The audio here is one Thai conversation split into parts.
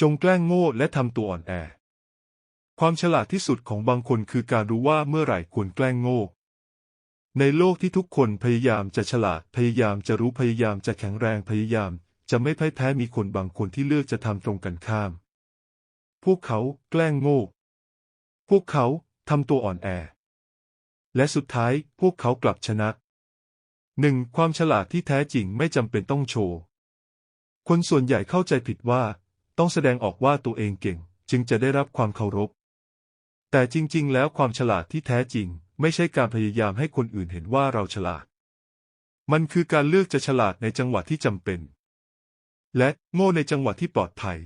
จงแกล้งโง่และทำตัวอ่อนแอ ความฉลาดที่สุดของบางคนคือการรู้ว่าเมื่อไหร่ควรแกล้งโง่ ในโลกที่ทุกคนพยายามจะฉลาด พยายามจะรู้พยายามจะแข็งแรงพยายาม จะไม่พ่ายแพ้มีคนบางคนที่เลือกจะทำตรงกันข้าม พวกเขาแกล้งโง่ พวกเขาทำตัวอ่อนแอ และสุดท้ายพวกเขากลับชนะหนึ่งความฉลาดที่แท้จริงไม่จำเป็นต้องโชว์ คนส่วนใหญ่เข้าใจผิดว่า ต้องแสดงออกว่าตัวเองเก่ง จึงจะได้รับความเคารพ แต่จริง ๆ แล้วความฉลาดที่แท้จริง ไม่ใช่การพยายามให้คนอื่นเห็นว่าเราฉลาด มันคือการเลือกจะฉลาดในจังหวะที่จำเป็น และโง่ในจังหวะที่ปลอดภัย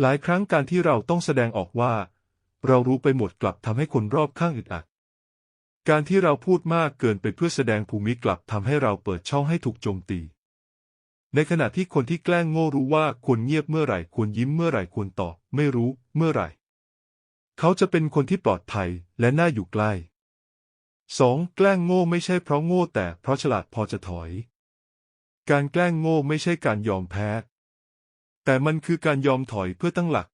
หลายครั้งการที่เราต้องแสดงออกว่า เรารู้ไปหมดกลับทำให้คนรอบข้างอึดอัดการที่เราพูดมากเกินไปเพื่อแสดงภูมิกลับทำให้เราเปิดช่องให้ถูกโจมตี ในขณะที่คนที่แกล้งโง่รู้ว่าควรเงียบเมื่อไหร่ควรยิ้มเมื่อไหร่ควรตอบไม่รู้เมื่อไหร่ เขาจะเป็นคนที่ปลอดภัยและน่าอยู่ใกล้ 2. แกล้งโง่ไม่ใช่เพราะโง่แต่เพราะฉลาดพอจะถอย การแกล้งโง่ไม่ใช่การยอมแพ้ แต่มันคือการยอมถอยเพื่อตั้งหลัก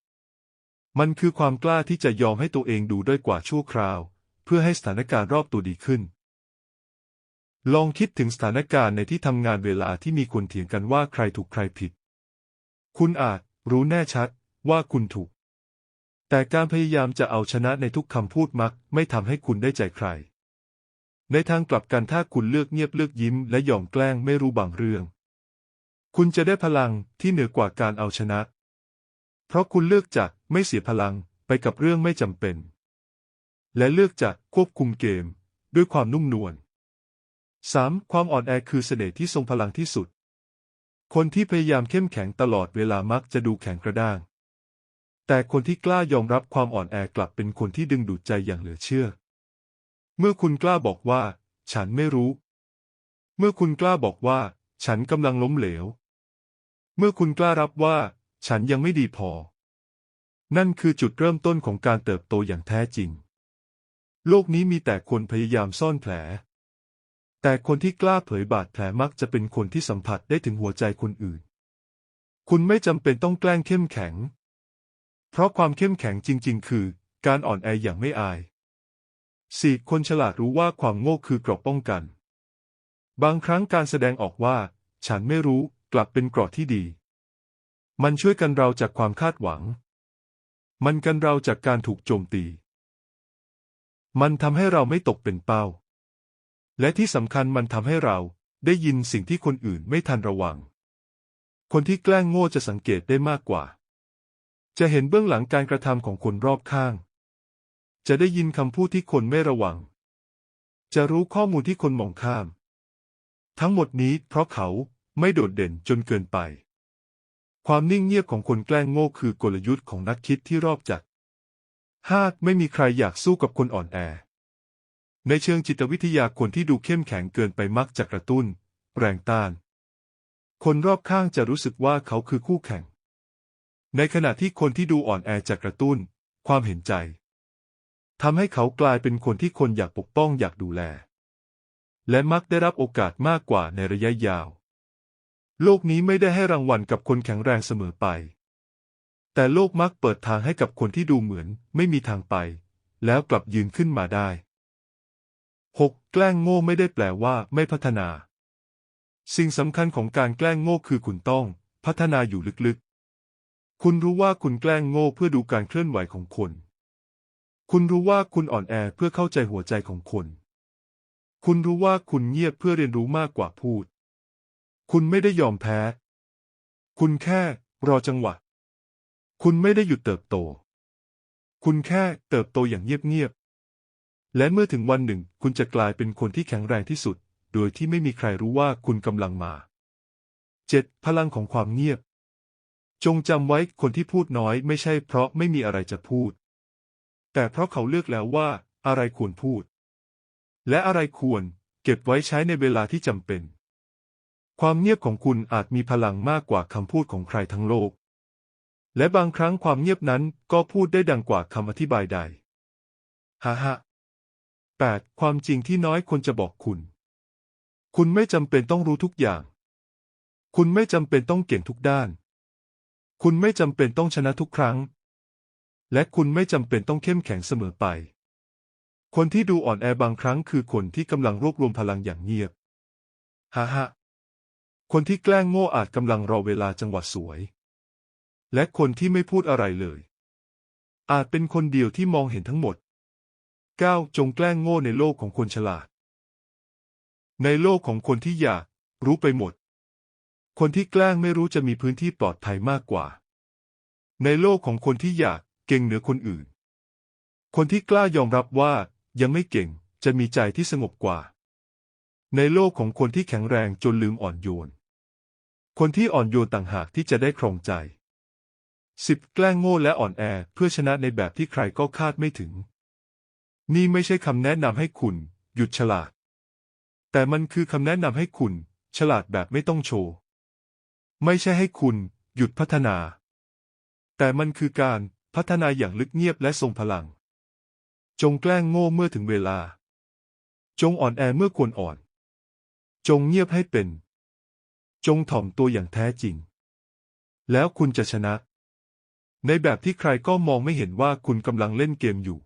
มันคือความกล้าที่จะยอมให้ตัวเองดูด้อยกว่าชั่วคราว เพื่อให้สถานการณ์รอบตัวดีขึ้น ลองคิดถึงสถานการณ์ในที่ทำงานเวลาที่มีคนเถียงกันว่าใครถูกใครผิด คุณอาจรู้แน่ชัดว่าคุณถูก แต่การพยายามจะเอาชนะในทุกคำพูดมัก ไม่ทำให้คุณได้ใจใคร ในทางกลับกันถ้าคุณเลือกเงียบเลือกยิ้ม และยอมแกล้งไม่รู้บางเรื่อง คุณจะได้พลังที่เหนือกว่าการเอาชนะ เพราะคุณเลือกจะไม่เสียพลังไปกับเรื่องไม่จำเป็น และเลือกจะควบคุมเกม ด้วยความนุ่มนวล 3. ความอ่อนแอคือเสน่ห์ที่ทรงพลังที่สุด คนที่พยายามเข้มแข็งตลอดเวลามักจะดูแข็งกระด้าง แต่คนที่กล้ายอมรับความอ่อนแอกลับเป็นคนที่ดึงดูดใจอย่างเหลือเชื่อ เมื่อคุณกล้าบอกว่า ฉันไม่รู้ เมื่อคุณกล้าบอกว่า ฉันกำลังล้มเหลว เมื่อคุณกล้ารับว่า ฉันยังไม่ดีพอ นั่นคือจุดเริ่มต้นของการเติบโตอย่างแท้จริง โลกนี้มีแต่คนพยายามซ่อนแผล แต่คนที่กล้าเผยบาดแผลมักจะเป็นคนที่สัมผัสได้ถึงหัวใจคนอื่น คุณไม่จำเป็นต้องแกล้งเข้มแข็ง เพราะความเข้มแข็งจริง ๆ คือ การอ่อนแออย่างไม่อาย 4. คนฉลาดรู้ว่าความโง่คือกรอบป้องกัน บางครั้งการแสดงออกว่า ฉันไม่รู้กลับเป็นกรอบที่ดี มันช่วยกันเราจากความคาดหวัง มันกันเราจากการถูกโจมตี มันทำให้เราไม่ตกเป็นเป้า และที่สำคัญมันทำให้เราได้ยินสิ่งที่คนอื่นไม่ทันระวัง คนที่แกล้งโง่จะสังเกตได้มากกว่า จะเห็นเบื้องหลังการกระทำของคนรอบข้าง จะได้ยินคำพูดที่คนไม่ระวัง จะรู้ข้อมูลที่คนมองข้าม ทั้งหมดนี้เพราะเขาไม่โดดเด่นจนเกินไป ความนิ่งเงียบของคนแกล้งโง่คือกลยุทธ์ของนักคิดที่รอบจัดห้าไม่มีใครอยากสู้กับคนอ่อนแอ ในเชิงจิตวิทยาคนที่ดูเข้มแข็งเกินไปมักจะกระตุ้น แรงต้าน คนรอบข้างจะรู้สึกว่าเขาคือคู่แข่ง ในขณะที่คนที่ดูอ่อนแอจะกระตุ้น ความเห็นใจทำให้เขากลายเป็นคนที่คนอยากปกป้องอยากดูแล และมักได้รับโอกาสมากกว่าในระยะยาว โลกนี้ไม่ได้ให้รางวัลกับคนแข็งแรงเสมอไป แต่โลกมักเปิดทางให้กับคนที่ดูเหมือน ไม่มีทางไป แล้วกลับยืนขึ้นมาได้ 6. แกล้งโง่ไม่ได้แปลว่าไม่พัฒนา สิ่งสำคัญของการแกล้งโง่คือคุณต้อง พัฒนาอยู่ลึกๆ คุณรู้ว่าคุณแกล้งโง่เพื่อดูการเคลื่อนไหวของคน คุณรู้ว่าคุณอ่อนแอเพื่อเข้าใจหัวใจของคน คุณรู้ว่าคุณเงียบเพื่อเรียนรู้มากกว่าพูด คุณไม่ได้ยอมแพ้ คุณแค่รอจังหวะ คุณไม่ได้หยุดเติบโต คุณแค่เติบโตอย่างเงียบๆ และเมื่อถึงวันหนึ่ง คุณจะกลายเป็นคนที่แข็งแรงที่สุด โดยที่ไม่มีใครรู้ว่าคุณกำลังมา 7. พลังของความเงียบ จงจำไว้คนที่พูดน้อยไม่ใช่เพราะไม่มีอะไรจะพูด แต่เพราะเขาเลือกแล้วว่าอะไรควรพูด และอะไรควรเก็บไว้ใช้ในเวลาที่จำเป็น ความเงียบของคุณอาจมีพลังมากกว่าคำพูดของใครทั้งโลก และบางครั้งความเงียบนั้นก็พูดได้ดังกว่าคำอธิบายใด ฮ่าฮ่า 8. ความจริงที่น้อยคนจะบอกคุณ คุณไม่จำเป็นต้องรู้ทุกอย่าง คุณไม่จำเป็นต้องเก่งทุกด้าน คุณไม่จำเป็นต้องชนะทุกครั้ง และคุณไม่จำเป็นต้องเข้มแข็งเสมอไป คนที่ดูอ่อนแอบางครั้งคือคนที่กำลังรวบรวมพลังอย่างเงียบ ฮ่าฮ่าคนที่แกล้งโง่อาจกำลังรอเวลาจังหวะสวย และคนที่ไม่พูดอะไรเลย อาจเป็นคนเดียวที่มองเห็นทั้งหมด 9. จงแกล้งโง่ในโลกของคนฉลาด ในโลกของคนที่อยากรู้ไปหมด คนที่แกล้งไม่รู้จะมีพื้นที่ปลอดภัยมากกว่า ในโลกของคนที่อยากเก่งเหนือคนอื่น คนที่กล้ายอมรับว่ายังไม่เก่งจะมีใจที่สงบกว่า ในโลกของคนที่แข็งแรงจนลืมอ่อนโยน คนที่อ่อนโยนต่างหากที่จะได้ครองใจ 10. แกล้งโง่และอ่อนแอเพื่อชนะในแบบที่ใครก็คาดไม่ถึง นี่ไม่ใช่คำแนะนำให้คุณ หยุดฉลาด แต่มันคือคำแนะนำให้คุณ ฉลาดแบบไม่ต้องโชว์ ไม่ใช่ให้คุณ หยุดพัฒนา แต่มันคือการพัฒนาอย่างลึกเงียบและทรงพลัง จงแกล้งโง่เมื่อถึงเวลา จงอ่อนแอเมื่อควรอ่อน จงเงียบให้เป็น จงถ่อมตัวอย่างแท้จริง แล้วคุณจะชนะ ในแบบที่ใครก็มองไม่เห็นว่าคุณกำลังเล่นเกมอยู่